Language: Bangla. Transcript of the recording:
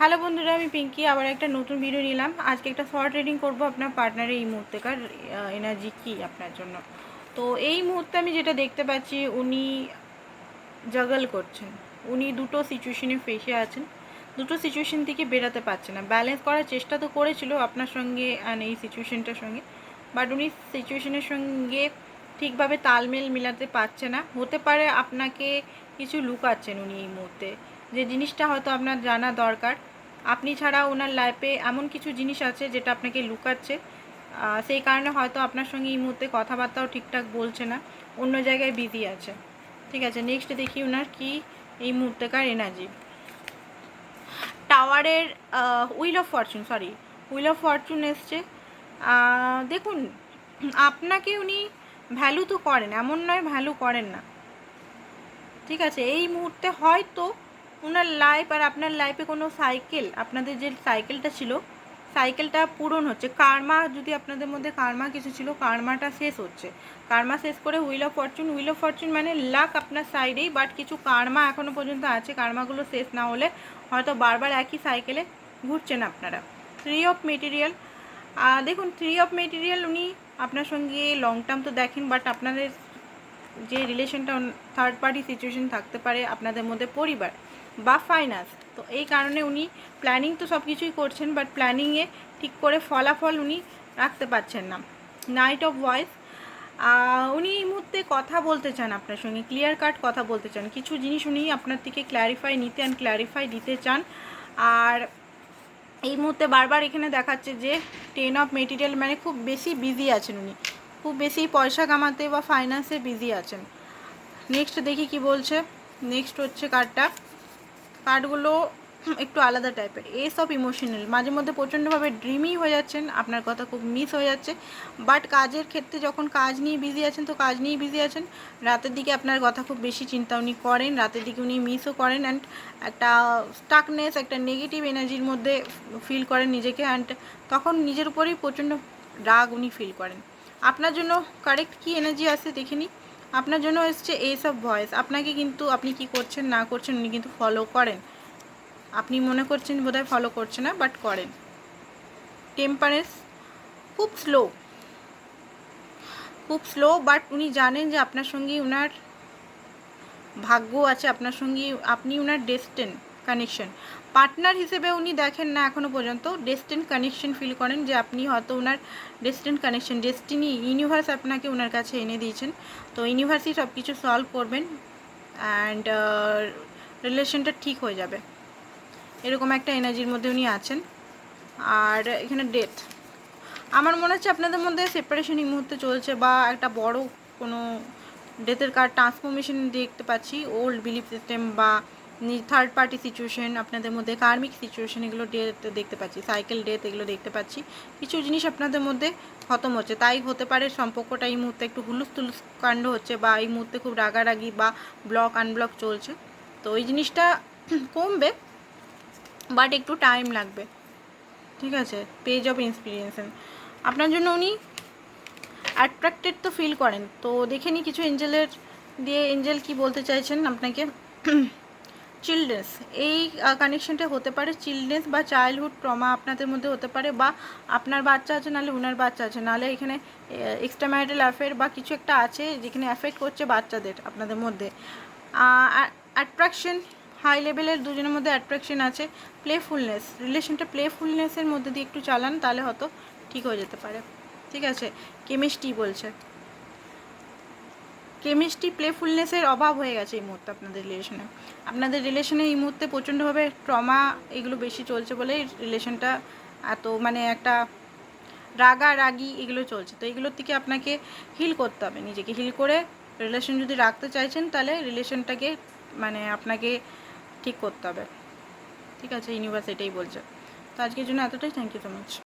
হ্যালো বন্ধুরা, আমি পিঙ্কি। আবার একটা নতুন ভিডিও নিলাম। আজকে একটা শর্ট রিডিং করব আপনার পার্টনারের এই মুহূর্তেকার এনার্জি কি আপনার জন্য? তো এই মুহূর্তে আমি যেটা দেখতে পাচ্ছি, উনি জাগল করছেন। উনি দুটো সিচুয়েশনে ফেসে আছেন। দুটো সিচুয়েশন থেকে বেরাতে পারছে না। ব্যালেন্স করার চেষ্টা তো করেছিল আপনার সঙ্গে অ্যান্ড এই সিচুয়েশনটার সঙ্গে। বাট উনি সিচুয়েশনের সঙ্গে ঠিকভাবে তালমেল মিলাতে পারছে না। হতে পারে আপনাকে কিছু লুকাচ্ছেন উনি এই মুহূর্তে। যে জিনিসটা হয়তো আপনার জানা দরকার। আপনি ছাড়া ওনার লাইফে এমন কিছু জিনিস আছে যেটা আপনাকে লুকাচ্ছে। সেই কারণে হয়তো আপনার সঙ্গে এই মুহূর্তে কথাবার্তাও ঠিকঠাক বলছে না। অন্য জায়গায় বিজি আছে। ঠিক আছে নেক্সট দেখি ওনার কি এই মুহূর্তেকার এনার্জি টাওয়ারের wheel of fortune sorry wheel of fortune এসছে। দেখুন, আপনাকে উনি ভ্যালু তো করেন, এমন নয় ভ্যালু করেন না। ঠিক আছে, এই মুহূর্তে হয়তো ওনার লাইফ আর আপনার লাইফে কোনো সাইকেল আপনাদের যে সাইকেলটা ছিল সাইকেলটা পূরণ হচ্ছে। কার্মা যদি আপনাদের মধ্যে কার্মা কিছু ছিল কার্মাটা শেষ হচ্ছে। কার্মা শেষ করে wheel of fortune wheel of fortune মানে লাক আপনার সাইডেই বাট কিছু কার্মা এখনও পর্যন্ত আছে। কার্মাগুলো শেষ না হলে হয়তো বারবার একই সাইকেলে ঘুরছেন আপনারা। থ্রি অফ মেটেরিয়াল দেখুন থ্রি অফ মেটেরিয়াল উনি আপনার সঙ্গে লং টার্ম তো দেখেন বাট আপনাদের যে রিলেশনটা থার্ড পার্টি সিচুয়েশন থাকতে পারে, আপনাদের মধ্যে পরিবার। বা ফাইন্যান্স তো এই কারণে উনি প্ল্যানিং তো সব কিছুই করছেন বাট প্ল্যানিংয়ে ঠিক করে ফলাফল উনি রাখতে পারছেন না। নাইট অফ ভয়েস উনি এই মুহূর্তে কথা বলতে চান আপনার সঙ্গে ক্লিয়ার কাট কথা বলতে চান। কিছু জিনিস উনি আপনার থেকে ক্ল্যারিফাই নিতে অ্যান্ড ক্ল্যারিফাই দিতে চান। আর এই মুহূর্তে বারবার এখানে দেখাচ্ছে যে টেন অফ মেটেরিয়াল মানে খুব বেশি বিজি আছেন উনি। খুব বেশি পয়সা কামাতে বা ফাইন্যান্সে বিজি আছেন। নেক্সট দেখি কি বলছে। নেক্সট হচ্ছে কার্ডটা কার্ডগুলো একটু আলাদা টাইপের এস অফ ইমোশনাল মাঝে মধ্যে প্রচণ্ডভাবে ড্রিমি হয়ে যাচ্ছেন, আপনার কথা খুব মিস হয়ে যাচ্ছে। বাট কাজের ক্ষেত্রে যখন কাজ নিয়ে বিজি আছেন, তো কাজ নিয়েই বিজি আছেন। রাতের দিকে আপনার কথা খুব বেশি চিন্তা উনি করেন, রাতের দিকে উনি মিসও করেন অ্যান্ড একটা স্টাকনেস একটা নেগেটিভ এনার্জির মধ্যে ফিল করেন নিজেকে অ্যান্ড তখন নিজের উপরেই প্রচণ্ড রাগ উনি ফিল করেন। আপনার জন্য কারেক্ট কি এনার্জি আছে দেখে নিই? আপনার জন্য এসছে এইসব ভয়েস আপনাকে কিন্তু আপনি কি করছেন, না করছেন, উনি কিন্তু ফলো করেন। আপনি মনে করছেন বোধহয় ফলো করছে না বাট করেন। টেম্পারেন্স খুব স্লো খুব স্লো বাট উনি জানেন যে আপনার সঙ্গে উনার ভাগ্য আছে, আপনার সঙ্গে আপনি উনার ডেস্টেন কানেকশন পার্টনার হিসেবে উনি দেখেন না এখনও পর্যন্ত। ডেস্টেন কানেকশন ফিল করেন যে আপনি হয়তো ওনার ডেস্টেন কানেকশন ডেস্টিনি ইউনিভার্স আপনাকে ওনার কাছে এনে দিয়েছেন। তো ইউনিভার্সই সব কিছু সলভ করবেন অ্যান্ড রিলেশনটা ঠিক হয়ে যাবে। এরকম একটা এনার্জির মধ্যে উনি আছেন। আর এখানে ডেথ আমার মনে হচ্ছে আপনাদের মধ্যে সেপারেশন এই মুহূর্তে চলছে বা একটা বড় কোনো ডেথের কার্ড ট্রান্সফরমেশন দেখতে পাচ্ছি ওল্ড বিলিফ সিস্টেম বা থার্ড পার্টি সিচুয়েশন আপনাদের মধ্যে কার্মিক সিচুয়েশন এগুলো দেখতে পাচ্ছি সাইকেল ডেথ এগুলো দেখতে পাচ্ছি। কিছু জিনিস আপনাদের মধ্যে খতম হচ্ছে, তাই হতে পারে সম্পর্কটা এই মুহূর্তে একটু হুলুস তুলুস কাণ্ড হচ্ছে বা এই মুহূর্তে খুব রাগারাগি বা ব্লক আনব্লক চলছে। তো ওই জিনিসটা কমবে বাট একটু টাইম লাগবে। ঠিক আছে? পেজ অফ ইন্সপিরিয়েশন আপনার জন্য উনি অ্যাট্রাক্টেড তো ফিল করেন। তো দেখে নিই কিছু এঞ্জেলের দিয়ে এঞ্জেল কি বলতে চাইছেন আপনাকে? চিলড্রেন্স এই কানেকশনটা হতে পারে চিলড্রেন্স বা চাইল্ডহুড ট্রমা আপনাদের মধ্যে হতে পারে বা আপনার বাচ্চা আছে, নাহলে ওনার বাচ্চা আছে। নাহলে এখানে এক্সট্রা ম্যারিটাল অ্যাফেয়ার বা কিছু একটা আছে যেখানে অ্যাফেক্ট করছে বাচ্চাদের আপনাদের মধ্যে। অ্যাট্রাকশন হাই লেভেলের দুজনের মধ্যে অ্যাট্রাকশন আছে। প্লেফুলনেস রিলেশনটা প্লেফুলনেসের মধ্যে দিয়ে একটু চালান, তাহলে হয়তো ঠিক হয়ে যেতে পারে। ঠিক আছে? কেমিস্ট্রি বলছে। কেমিস্ট্রি প্লেফুলনেসের অভাব হয়ে গেছে এই মুহূর্তে আপনাদের রিলেশনে আপনাদের রিলেশনে এই মুহূর্তে প্রচণ্ডভাবে ট্রমা এগুলো বেশি চলছে বলে রিলেশনটা এত মানে একটা রাগা রাগি এগুলো চলছে। তো এগুলোর থেকে আপনাকে হিল করতে হবে, নিজেকে হিল করে রিলেশন যদি রাখতে চাইছেন তাহলে রিলেশনটাকে মানে আপনাকে ঠিক করতে হবে। ঠিক আছে ইউনিভার্স এটাই বলছে। তো আজকের জন্য এতটাই। Thank you so much